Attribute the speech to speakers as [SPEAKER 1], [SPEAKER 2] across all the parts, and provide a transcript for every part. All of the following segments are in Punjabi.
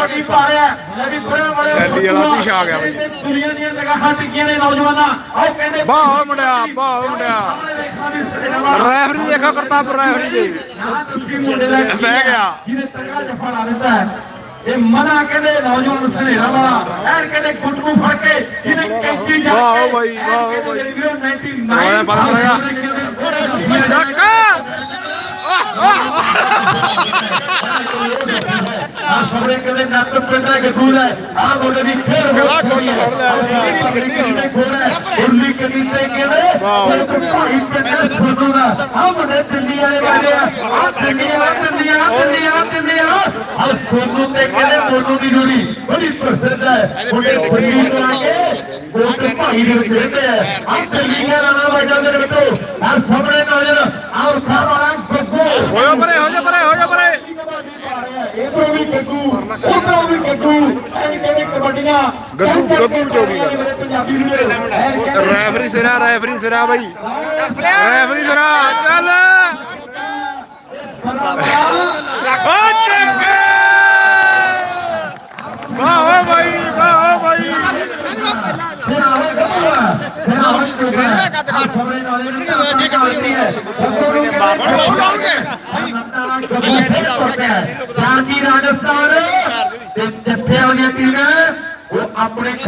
[SPEAKER 1] ਵੱਡੀ ਪਾ ਰਿਹਾ ਲਦੀ ਬੜੇ ਬੜੇ
[SPEAKER 2] ਦਿੱਲੀ ਵਾਲਾ ਵੀ ਛਾ ਗਿਆ ਬਈ
[SPEAKER 1] ਦੁਨੀਆ ਦੀਆਂ ਨਿਗਾਹਾਂ ਟਿੱਕੀਆਂ ਨੇ ਨੌਜਵਾਨਾਂ ਉਹ ਕਹਿੰਦੇ
[SPEAKER 2] ਵਾਹ ਮੁੰਡਿਆ ਵਾਹ ਮੁੰਡਿਆ ਰੈਫਰੀ ਦੇਖੋ ਪਰ ਰੈਫਰੀ ਦੇ ਬਹਿ ਗਿਆ
[SPEAKER 1] ਜਿਹਨੇ ਤੰਗਾ ਜਫਾ ਲਾ ਦਿੱਤਾ ਹੈ ਇਹ ਮਨਾ ਕਹਿੰਦੇ ਨੌਜਵਾਨ ਸਨੇਰਾ ਵਾਲਾ ਐਨ ਕਹਿੰਦੇ ਗੁੱਟੂ ਫੜ ਕੇ ਜਿਹਨੇ ਕੈਂਚੀ ਜਾ
[SPEAKER 2] ਵਾਹ ਬਾਈ ਵਾਹ ਬਾਈ
[SPEAKER 1] 99
[SPEAKER 2] ਆਇਆ ਪਤਾ ਲਗਾ
[SPEAKER 1] ਡੱਕਾ ਆਹ ਆਹ ਆ ਸਾਹਮਣੇ ਕਹਿੰਦੇ ਨੱਕ ਪਿੰਡਾ ਗੱਗੂ ਦਾ ਹੈ ਆ ਮੁੰਡੇ ਦੀ ਫੇਰ
[SPEAKER 2] ਗਲਾ ਖੋਲ ਲੈ ਖੋਲ ਹੈ
[SPEAKER 1] ਉਰਲੀ ਕਦੀ ਤੇ ਕਹਿੰਦੇ ਭਾਈ ਪਿੰਡਾ ਫੁੱਦੂ ਦਾ ਆ ਮੁੰਡੇ ਦਿੱਲੀ ਵਾਲੇ ਕਹਿੰਦੇ ਆ ਦਿੱਲੀ ਆ ਦਿੱਲੀ ਆ ਦਿੱਲੀ ਆ ਦਿੱਲੀ ਆ ਆ ਸੋਨੂ ਤੇ ਕਹਿੰਦੇ ਮੋਨੂ ਦੀ ਜੋੜੀ ਬੜੀ ਪ੍ਰਸਿੱਧ ਹੈ ਮੁੰਡੇ ਦਿੱਲੀ ਤੋਂ ਆ ਕੇ ਕੋਟ ਭਾਈ ਦੇ ਵਿੱਚ ਰਹਿੰਦੇ ਆ ਆ ਦਿੱਲੀ ਦਾ ਨਾਮ ਬੈਠਾ ਦੇ ਵਿੱਚੋਂ ਆ ਸਾਹਮਣੇ ਨਜ਼ਰ ਆ ਉਠਾ ਵਾਲਾ ਗੱਗੂ
[SPEAKER 2] ਹੋਇਆ ਪਰੇ ਹੋ ਪਰੇ رفری ریفری سیرا بھائی رفری سرا چلو بھائی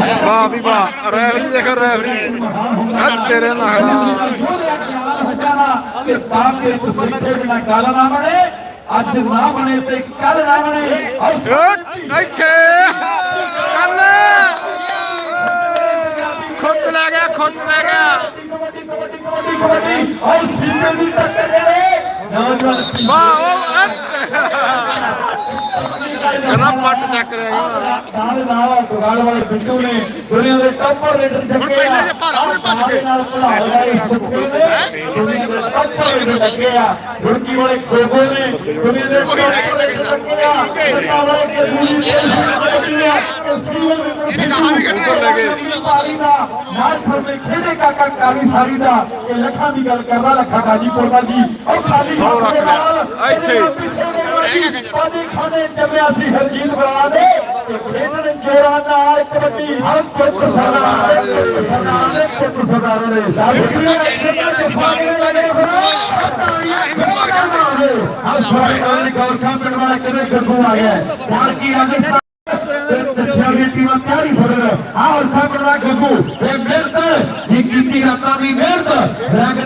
[SPEAKER 2] ਵਾਹ
[SPEAKER 1] ਵੀ ਵਾਹ
[SPEAKER 2] ਰੈਫਰੀ ਦੇਖ ਰੈਫਰੀ ਹੱਥ ਤੇਰੇ ਨਾਲ
[SPEAKER 1] ਯੋਧਿਆ ਤਿਆਰ ਹੋ ਜਾਣਾ ਕਿ ਬਾਪ ਦੇ ਮੁਸੀਬਤ ਦਾ ਕਾਰਨ ਨਾ ਬਣੇ ਅੱਜ ਨਾ ਬਣੇ ਤੇ ਕੱਲ ਨਾ ਬਣੇ
[SPEAKER 2] ਇੱਥੇ ਕੱਲ ਖੁੱਤ ਲੈ ਗਿਆ ਖੁੱਤ ਲੈ ਗਿਆ
[SPEAKER 1] ਕਬੱਡੀ ਕਬੱਡੀ ਕਬੱਡੀ ਕਬੱਡੀ ਔਰ ਸਿੰਮੇ ਦੀ ਟੱਕਰ ਦੇ
[SPEAKER 2] ਵਾਹ ਉਹ ਕਹਿੰਦਾ ਪੱਟ ਚੱਕ ਰਿਹਾ
[SPEAKER 1] ਨਾਲ ਨਾਲ ਬਗਾਲ ਵਾਲੇ ਬਿੱਟੂ ਨੇ ਦੁਨੀਆ ਦੇ ਟੌਪ ਰੇਟਰ ਚੱਕੇ ਆ ਆਪਣੇ ਭੱਜ ਗਏ ਨਾਲ ਭੁਲਾਉ ਗਏ ਦੁਨੀਆ ਦੇ ਟੌਪ ਰੇਟਰ ਚੱਕੇ ਆ ਗੁਰਕੀ ਵਾਲੇ ਖੋਗੋ ਨੇ ਦੁਨੀਆ ਦੇ ਟੌਪ ਰੇਟਰ ਚੱਕੇ ਆ ਲੱਖਾਂ ਦੀ ਗੱਲ ਕਰਦਾ ਲੱਖਾਂ ਗਾਜੀਪੁਰ ਦਾ ਜੀ ਉਹ ਖਾਲੀ
[SPEAKER 2] ਇੱਥੇ
[SPEAKER 1] ਖਾਣੇ ਜੰਮਿਆ ਸੀ ਹਰਜੀਤ ਬਰਾੜ ਨੇ ਤੇ ਖੇਡਣ ਜੋਰਾਂ ਨਾਲ ਕਬੱਡੀ ਹਰ ਪੁੱਤ ਸਰਦਾਰ ਨੇ ਪੁੱਤ ਸਰਦਾਰ ਨੇ ਸਾਡੇ ਦੇ ਸਾਰੇ ਨੇ ਆਉਂਦਾ ਕੋਈ ਨਾ ਗੱਗੂ ਆ ਗਿਆ ਪਾਰਕੀ ਰਾਜਸਥਾਨ ਤੇ ਸਿਆਣੀ ਟੀਮਾਂ ਪਿਆਰੀ ਫੜ ਰਹੇ ਆਹ ਉਸ ਤਰ੍ਹਾਂ ਗੱਗੂ ਇਹ ਮਿਹਨਤ ਇਹ ਕੀਤੀ ਰੱਤਾ ਦੀ ਮਿਹਨਤ ਰੰਗ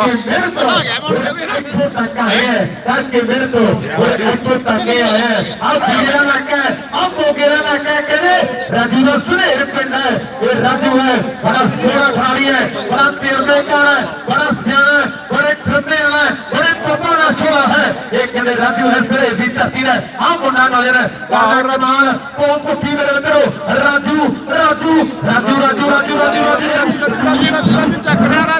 [SPEAKER 1] بڑے بڑے پبا ہے یہاں راجو راجو راجو راجو راجو راجو راجو راجو راجو راجو راجو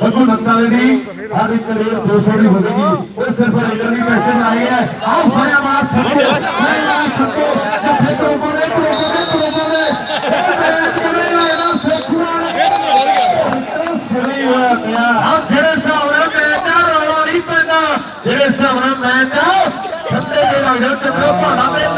[SPEAKER 1] حضور اکتاوے بھی ہر ایک کلیر دو سو بھی ہوگی گی اس سے پر ایک بھی میسیج آئی ہے آؤ بھائی آمار سکتے بھائی آمار سکتے جو پھیکو اوپر ایک روپے میں ایک روپے میں میں جاؤ ستے کے لگے ستے پر پر ہمیں